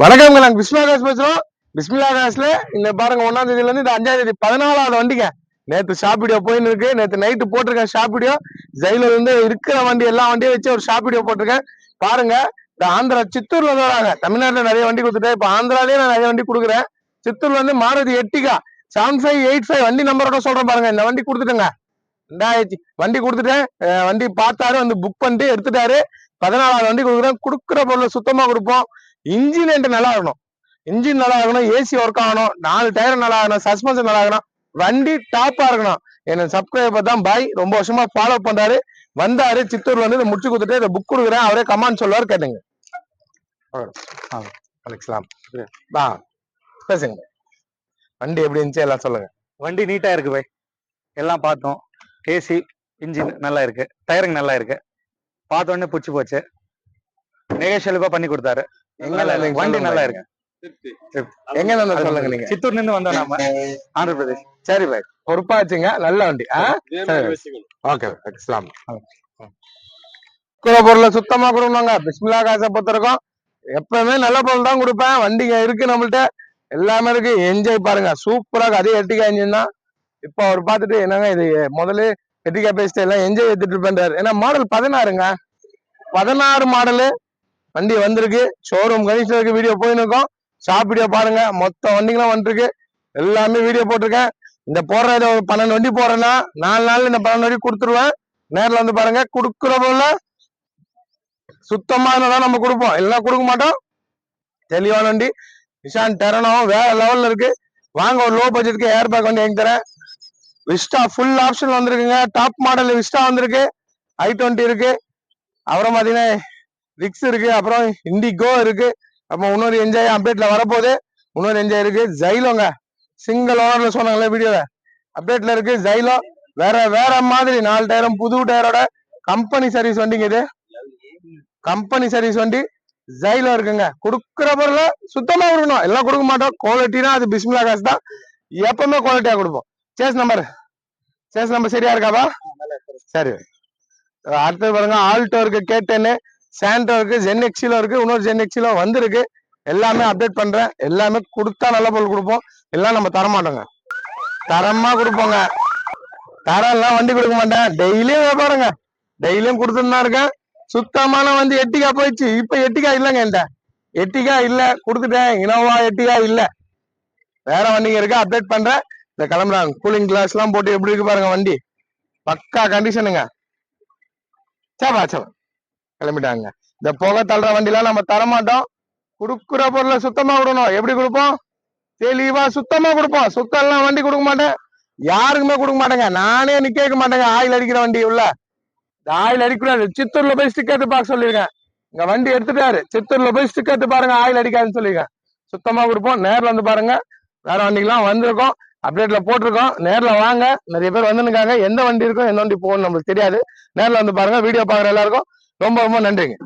வணக்கம்ங்க நாங்க பிஸ்மிலா காசு பேசுறோம். பிஸ்மிலா காசுல இந்த பாருங்க ஒன்னாம் தேதியில இருந்து இந்த அஞ்சாம் தேதி பதினாலாவது வண்டிங்க. நேத்து ஷாப் வீடியோ போயின்னு இருக்கு. நேத்து நைட்டு போட்டிருக்கேன் ஷாப் வீடியோ ஜெயில இருந்து இருக்கிற வண்டி எல்லா வண்டியும் வச்சு ஒரு ஷாப் வீடியோ போட்டிருக்கேன். பாருங்க இந்த ஆந்திரா சித்தூர்ல இருந்து வராங்க. தமிழ்நாட்டுல நிறைய வண்டி கொடுத்துட்டேன். இப்ப ஆந்திராலேயே நான் நிறைய வண்டி கொடுக்குறேன். சித்தூர்ல இருந்து Maruti Ertiga seven five eight five வண்டி நம்பரோட சொல்றேன் பாருங்க. இந்த வண்டி கொடுத்துட்டேங்க. ரெண்டாயிரத்தி வண்டி கொடுத்துட்டேன். வண்டி பார்த்தாரு வந்து புக் பண்ணிட்டு எடுத்துட்டாரு. பதினாலாவது வண்டி கொடுக்குறேன். கொடுக்குற பொருளை சுத்தமா கொடுப்போம். இன்ஜின் என்கிட்ட நல்லா இருக்கணும் இன்ஜின் நல்லா இருக்கணும் ஏசி ஒர்க் ஆகணும் நாலு டயர் நல்லா ஆகணும் சஸ்பென்ஷன் நல்லா இருக்கணும் வண்டி டாப்பா இருக்கணும். என்ன சப்ஸ்கிரைபர் தான் பாய் ரொம்ப வருஷமா ஃபாலோ பண்றாரு. வந்தாரு சித்தூர்ல வந்து இதை முடிச்சு கொடுத்துட்டு இதை புக் கொடுக்குறேன். அவரே கமாண்ட் சொல்லுவார் கேட்டுங்க. அழைக்கலாம் வா. பேசுங்க. வண்டி எப்படி இருந்துச்சு? எல்லாம் சொல்லுங்க. வண்டி நீட்டா இருக்கு பை எல்லாம் பார்த்தோம். ஏசி இன்ஜின் நல்லா இருக்கு. டயருங்க நல்லா இருக்கு. பார்த்த உடனே புடிச்சு போச்சு. நெகோஷியலுக்கா பண்ணி கொடுத்தாரு. வண்டி நல்லா. இருக்கு. எங்க இருந்தா சொல்லுங்க நீங்க? சித்தூர்ல இருந்து வந்தோம் நாம. ஆந்திர பிரதேஷ் சரி பாய் பொறுப்பா வச்சுங்க நல்ல வண்டி. ஓகே இஸ்லாம் குற பொருளை சுத்தமா கொடுக்கணுங்க. பிஸ்மிலா காசை பொறுத்திருக்கோம். எப்பவுமே நல்ல பொருள் தான் கொடுப்பேன். வண்டிங்க இருக்கு நம்மள்ட்ட. எல்லாமே இருக்கு. என்ஜாய் பாருங்க. சூப்பரா அதே எட்டிக்கா இன்ஜின் தான் இப்போ அவர் பார்த்துட்டு என்னங்க இது? முதல்ல எட்டிக்கா பேசிட்டு எல்லாம் என்ஜாய் எடுத்துட்டு இருப்பேன்றாரு ஏன்னா மாடல் பதினாறுங்க. பதினாறு மாடலு வண்டி வந்திருக்கு. ஷோரூம் கணேஷ்வருக்கு வீடியோ போயின்னு இருக்கோம். ஷாப் வீடியோ பாருங்க. மொத்த வண்டிங்களும் வந்துருக்கு. எல்லாமே வீடியோ போட்டிருக்கேன். இந்த போடுற இதை ஒரு பன்னெண்டு வண்டி போடுறேன்னா நாலு நாள் இந்த பன்னெண்டு வண்டி கொடுத்துருவேன். நேரில் வந்து பாருங்க. கொடுக்குற போல சுத்தமானதான் நம்ம கொடுப்போம். எல்லாம் கொடுக்க மாட்டோம். தெளிவான வண்டி. நிஷான் டெரனோ வேற லெவலில் இருக்கு. வாங்க ஒரு லோ பட்ஜெட்டுக்கு ஏர் பேக் வண்டி எங்க தரேன். விஸ்டா ஃபுல் ஆப்ஷன் வந்திருக்குங்க. டாப் மாடல் விஸ்டா வந்திருக்கு. ஐ டுவெண்ட்டி இருக்கு. அப்புறம் பார்த்தீங்கன்னா ரிக்ஸ் இருக்கு அப்புறம் இண்டிகோ இருக்கு. அப்புறம் இன்னொரு என்ஜாய் அப்டேட்ல வரப்போகுது. இன்னொரு என்ஜாய் இருக்கு. ஜைலோங்க சிங்கிள் ஓவர்ல சொன்னாங்களே வீடியோல அப்டேட்ல இருக்கு ஜைலோ வேற வேற மாதிரி நாலு டயரும் புது டயரோட கம்பெனி சர்வீஸ் வண்டிங்க இது. கம்பெனி சர்வீஸ் வண்டி ஜைலோ இருக்குங்க. கொடுக்குற பொருள சுத்தமா கொடுக்கணும் எல்லாம் கொடுக்க மாட்டோம். குவாலிட்டினா அது பிஸ்மிலா காசு தான். எப்பவுமே குவாலிட்டியா கொடுப்போம். சேஸ் நம்பர் சேஸ் நம்பர் சரியா இருக்காப்பா சரி. அடுத்தது பாருங்க ஆல்டோ இருக்கு கே டென்னு சாண்டோ இருக்கு ஜென் எக்ஸிலோ இருக்கு இன்னொரு ஜென் எக்ஸிலோ வந்திருக்கு. எல்லாமே அப்டேட் பண்றேன். எல்லாமே கொடுத்தா நல்ல பொருள் கொடுப்போம். எல்லாம் நம்ம தர மாட்டோங்க தரமா கொடுப்போங்க. தரம் எல்லாம் வண்டி கொடுக்க மாட்டேன். டெய்லியும் பாருங்க. டெய்லியும் கொடுத்துட்டு தான் இருக்கேன். சுத்தமான வந்து எட்டிகா போயிடுச்சு. இப்ப எட்டிக்கா இல்லைங்க என்கிட்ட. எட்டிகா இல்ல. கொடுத்துட்டேன். இனோவா எட்டிகா இல்ல. வேற வண்டிங்க இருக்கு. அப்டேட் பண்றேன். இந்த கிளம்புறாங்க. கூலிங் கிளாஸ் எல்லாம் போட்டு எப்படி இருக்கு பாருங்க வண்டி. பக்கா கண்டிஷனுங்க சபா சபா. கிளம்பிட்டாங்க. இந்த புகை தள்ளுற வண்டிலாம் நம்ம தர மாட்டோம் கொடுக்குற பொருளை சுத்தமா விடணும். எப்படி கொடுப்போம்? தெளிவா சுத்தமா கொடுப்போம். சுத்தம் எல்லாம் வண்டி கொடுக்க மாட்டேன். யாருக்குமே கொடுக்க மாட்டேங்க. நானே நிக்க மாட்டேங்க. ஆயில் அடிக்கிற வண்டி உள்ள. இந்த ஆயில் அடிக்கூடாது சித்தூர்ல போய் ஸ்டிக்கர் பார்க்க சொல்லியிருக்கேன். இங்க வண்டி எடுத்துட்டாரு. சித்தூர்ல போய் ஸ்டிக்கர் பாருங்க. ஆயில் அடிக்காதுன்னு சொல்லியிருக்கேன். சுத்தமா கொடுப்போம். நேர்ல வந்து பாருங்க. வேற வண்டிக்கெல்லாம் வந்திருக்கோம். அப்டேட்ல போட்டிருக்கோம். நேர்ல வாங்க. நிறைய பேர் வந்துருக்காங்க எந்த வண்டி இருக்கும் எந்த வண்டி போகணும் நம்மளுக்கு தெரியாது. நேர்ல வந்து பாருங்க. வீடியோ பாக்குற எல்லாருக்கும் ரொம்ப ரொம்ப நன்றிங்க.